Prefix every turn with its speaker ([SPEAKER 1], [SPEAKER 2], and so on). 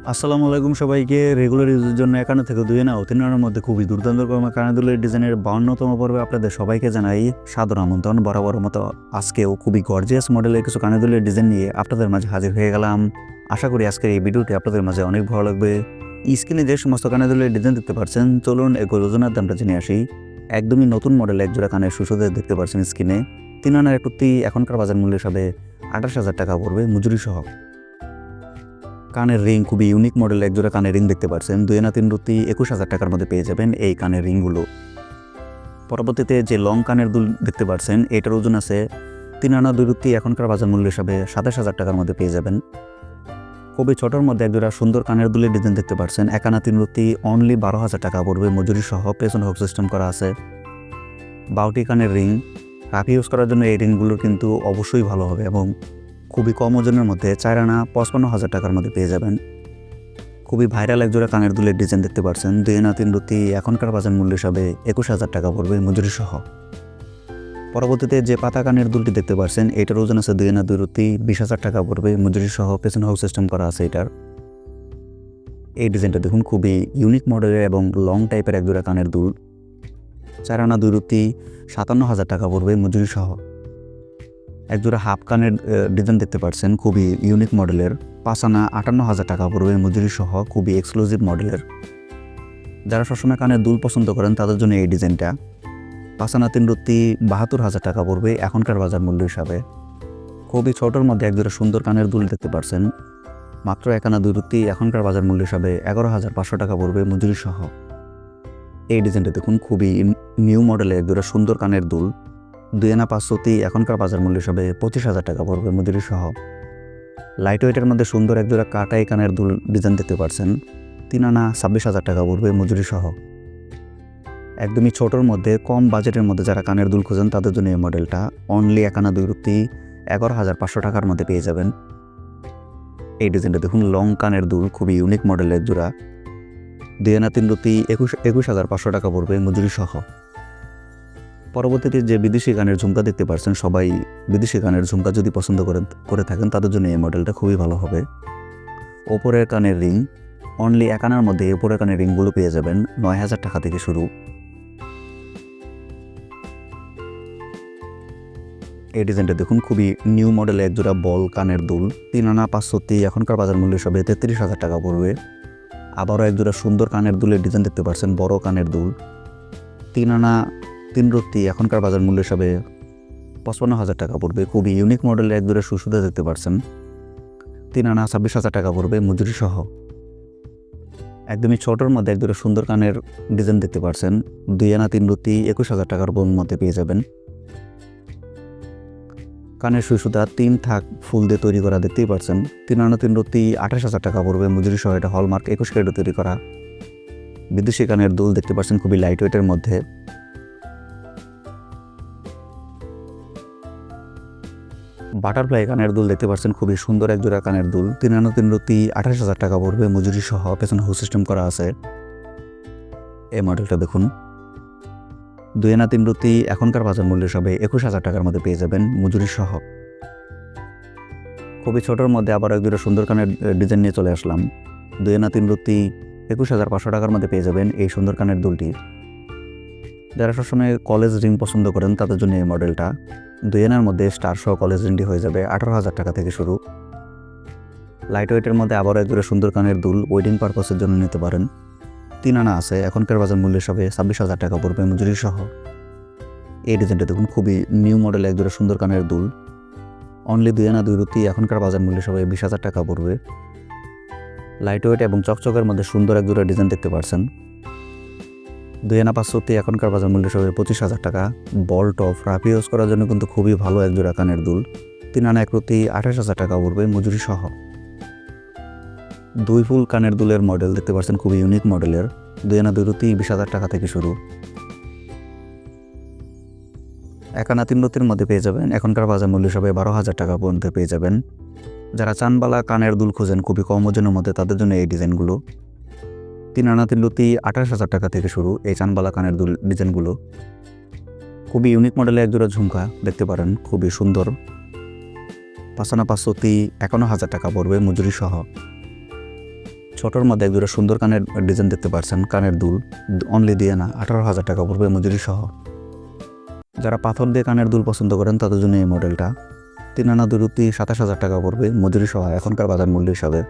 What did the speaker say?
[SPEAKER 1] আসসালামু আলাইকুম সবাইকে। রেগুলার ইউজের জন্য একান্ন থেকে দুই না তিন রানের মধ্যে খুবই দুর্দান্ত কর্মে কানাদুলের ডিজাইনের বাউন্নতম পর্বে আপনাদের সবাইকে জানাই সাদর আমন্ত্রণ, বরাবর মতো। আজকেও খুবই গর্জিয়াস মডেলের কিছু কানাদুলের ডিজাইন নিয়ে আপনাদের মাঝে হাজির হয়ে গেলাম। আশা করি আজকের এই ভিডিওটি আপনাদের মাঝে অনেক ভালো লাগবে। স্ক্রিনে যে সমস্ত কানাদুলের ডিজাইন দেখতে পাচ্ছেন, চলুন এগুলো যোজনার দামটা জেনে আসি। একদমই নতুন মডেল একজোড়া কানের সুসুদের দেখতে পাচ্ছেন স্ক্রিনে। তিন আনার একটি এখনকার বাজার মূল্য হিসাবে আঠাশ হাজার টাকা পড়বে মজুরি সহ কানের রিং খুবই ইউনিক মডেল একজোড়া কানের রিং দেখতে পাচ্ছেন দুই আনা তিন রুতি একুশ হাজার টাকার মধ্যে পেয়ে যাবেন এই কানের রিংগুলো। পরবর্তীতে যে লং কানের দুল দেখতে পাচ্ছেন এটার ওজন আছে তিন আনা দুই রুতি এখনকার বাজার মূল্য হিসাবে সাতাশ হাজার টাকার মধ্যে পেয়ে যাবেন। খুবই ছোটোর মধ্যে এক একজোড়া সুন্দর কানের দুলের ডিজাইন দেখতে পাচ্ছেন এক আনা তিন রুতি অনলি বারো হাজার টাকা পড়বে, মজুরি সহ পেছন হক সিস্টেম করা আছে। বাউটি কানের রিং, রাফি ইউজ করার জন্য এই রিংগুলো কিন্তু অবশ্যই ভালো হবে এবং খুবই কম ওজনের মধ্যে চার আনা পঁচপান্ন হাজার টাকার মধ্যে পেয়ে যাবেন। খুবই ভাইরাল একজোড়া কানের দুলের ডিজাইন দেখতে পাচ্ছেন দুই আনা তিন রুতি এখনকার বাজার মূল্য হিসাবে একুশ হাজার টাকা পড়বে মজুরি সহ। পরবর্তীতে যে পাতা কানের দুলটি দেখতে পাচ্ছেন এটার ওজন আছে দুই আনা দুই রুতি বিশ হাজার টাকা পড়বে মজুরি সহ পেছন হাউস সিস্টেম করা আছে এটার। এই ডিজাইনটা দেখুন, খুবই ইউনিক মডেলের এবং লং টাইপের একজোড়া কানের দুল। চার আনা দুই রুতি সাতান্ন হাজার টাকা পড়বে মজুরি সহ। একজোড়া হাফ কানের ডিজাইন দেখতে পাচ্ছেন খুবই ইউনিক মডেলের পাঁচ আনা আটান্ন হাজার টাকা পড়বে মজুরি সহ খুবই এক্সক্লুসিভ মডেলের যারা সবসময় কানের দুল পছন্দ করেন, তাদের জন্য এই ডিজাইনটা পাঁচ আনা তিন রুতি বাহাত্তর হাজার টাকা পড়বে এখনকার বাজার মূল্য হিসাবে। খুবই ছোটোর মধ্যে একজোড়া সুন্দর কানের দুল দেখতে পাচ্ছেন মাত্র এক আনা দুই রুতি এখনকার বাজার মূল্য হিসাবে এগারো হাজার পাঁচশো টাকা পড়বে মজুরি সহ এই ডিজাইনটা দেখুন, খুবই নিউ মডেলের একজোড়া সুন্দর কানের দুল। দুই আনা পাঁচশোতি এখনকার বাজার মূল্য হিসাবে পঁচিশ হাজার টাকা পড়বে মজুরি সহ। লাইট ওয়েটের মধ্যে সুন্দর এক একজোড়া কাটাই কানের দুল ডিজাইন দেখতে পারছেন। তিন আনা ছাব্বিশ হাজার টাকা পড়বে মজুরি সহ। একদমই ছোটোর মধ্যে, কম বাজেটের মধ্যে যারা কানের দুল খোঁজেন, তাদের জন্য এই মডেলটা অনলি এক আনা দুই রুতি এগারো হাজার পাঁচশো টাকার মধ্যে পেয়ে যাবেন। এই ডিজাইনটা দেখুন লং কানের দুল, খুবই ইউনিক মডেলের জোড়া। দুই আনা তিন রুতি একুশ একুশ হাজার পাঁচশো টাকা পড়বে মজুরি সহ। পরবর্তীতে যে বিদেশি গানের ঝুমকা দেখতে পারছেন, সবাই বিদেশি গানের ঝুমকা যদি পছন্দ করে করে থাকেন, তাদের জন্য এই মডেলটা খুবই ভালো হবে। ওপরের কানের রিং অনলি এক আনার মধ্যে ওপরের কানের রিংগুলো পেয়ে যাবেন নয় হাজার টাকা থেকে শুরু। এই ডিজাইনটা দেখুন, খুবই নিউ মডেলের একজোড়া বল কানের দুল। তিন আনা পাঁচশোটি এখনকার বাজার মূল্য হিসাবে তেত্রিশ হাজার টাকা পড়বে। আবারও একজোড়া সুন্দর কানের দুলের ডিজাইন দেখতে পাচ্ছেন বড় কানের দুল। তিন আনা তিন রত্তি এখনকার বাজার মূল্য হিসাবে পঁচপান্ন হাজার টাকা পড়বে। খুবই ইউনিক মডেলের এক দূরে সুসুদা দেখতে পারছেন। তিন আনা ছাব্বিশ হাজার টাকা পড়বে মজুরি সহ। একদমই ছোটোর মধ্যে এক দূরে সুন্দর কানের ডিজাইন দেখতে পারছেন। দুই আনা তিন রত্তি একুশ হাজার টাকার বোন মধ্যে পেয়ে যাবেন। কানের সুসুদা তিন থাক ফুল দিয়ে তৈরি করা দেখতেই পারছেন। তিন আনা তিন রত্তি আঠাশ হাজার টাকা পড়বে মজুরি সহ। এটা হলমার্ক একুশ ক্যারেটে তৈরি করা। বিদেশি কানের দুল দেখতে পাচ্ছেন খুবই লাইট ওয়েটের মধ্যে। বাটারফ্লাই কানের দুল দেখতে পাচ্ছেন, খুবই সুন্দর এক জোড়া কানের দুল। তিন আনো তিন রতি আঠাশ হাজার টাকা পড়বে, মজুরি সহ পেছনে হু সিস্টেম করা আছে। এই মডেলটা দেখুন। দুই আনা তিন রতি এখনকার বাজার মূল্য সবে একুশ হাজার টাকার মধ্যে পেয়ে যাবেন, মজুরি সহ। খুবই ছোটোর মধ্যে আবার এক দুটো সুন্দর কানের ডিজাইন নিয়ে চলে আসলাম। দুই আনা তিন রতি একুশ হাজার পাঁচশো টাকার মধ্যে পেয়ে যাবেন এই সুন্দর কানের দুলটি। যারা সবসময় কলেজ রিং পছন্দ করেন, তাদের জন্য এই মডেলটা দুই আনার মধ্যে স্টার সহ কলেজ রিংটি হয়ে যাবে আঠারো হাজার টাকা থেকে শুরু। লাইট ওয়েটের মধ্যে আবারও একজোড়া সুন্দর কানের দুল ওয়েডিং পারপাসের জন্য নিতে পারেন। তিন আনা আছে, এখনকার বাজার মূল্য হিসাবে ছাব্বিশ হাজার টাকা পড়বে মজুরি সহ। এই ডিজাইনটা দেখুন, খুবই নিউ মডেল একজোড়া সুন্দর কানের দুল। অনলি দুই আনা, দুই রুতি এখনকার বাজার মূল্য হিসাবে বিশ হাজার টাকা পড়বে। লাইট ওয়েট এবং চকচকের মধ্যে সুন্দর এক দুটো ডিজাইন দেখতে পাচ্ছেন দুই আনা পাঁচশোতে এখনকার বাজার মূল্য হিসাবে পঁচিশ হাজার টাকা। বল টপ, রাফ ইউজ করার জন্য কিন্তু খুবই ভালো এক জোড়া কানের দুল। তিন আনা এক রুতি আঠাশ হাজার টাকা পড়বে মজুরি সহ। দুই ফুল কানের দুলের মডেল দেখতে পাচ্ছেন, খুবই ইউনিক মডেলের দুই আনা দুই রুতি বিশ হাজার টাকা থেকে শুরু। এক আনা তিন রতির মধ্যে পেয়ে যাবেন, এখনকার বাজার মূল্য হিসাবে বারো হাজার টাকা পর্যন্ত পেয়ে যাবেন। যারা চানবালা কানের দুল খোঁজেন, খুবই কম ওজনের মধ্যে তাদের জন্য এই ডিজাইনগুলো। তিন আনা তিন লতি আঠাশ হাজার টাকা থেকে শুরু এই চানবালা কানের দুল ডিজাইনগুলো। খুবই ইউনিক মডেলের একজোড়া ঝুমকা দেখতে পারেন, খুবই সুন্দর। পাঁচানা পাঁচশোতি একান্ন হাজার টাকা পড়বে মজুরি সহ। ছোটোর মধ্যে এক দুটো সুন্দর কানের ডিজাইন দেখতে পাচ্ছেন কানের দুল। অনলি দিয়ে না, আঠারো হাজার টাকা পড়বে মজুরি সহ। যারা পাথর দিয়ে কানের দুল পছন্দ করেন, তাদের জন্য এই মডেলটা তিন আনা দুরুতি সাতাশ হাজার টাকা পড়বে মজুরি সহ এখনকার বাজার মূল্য হিসাবে।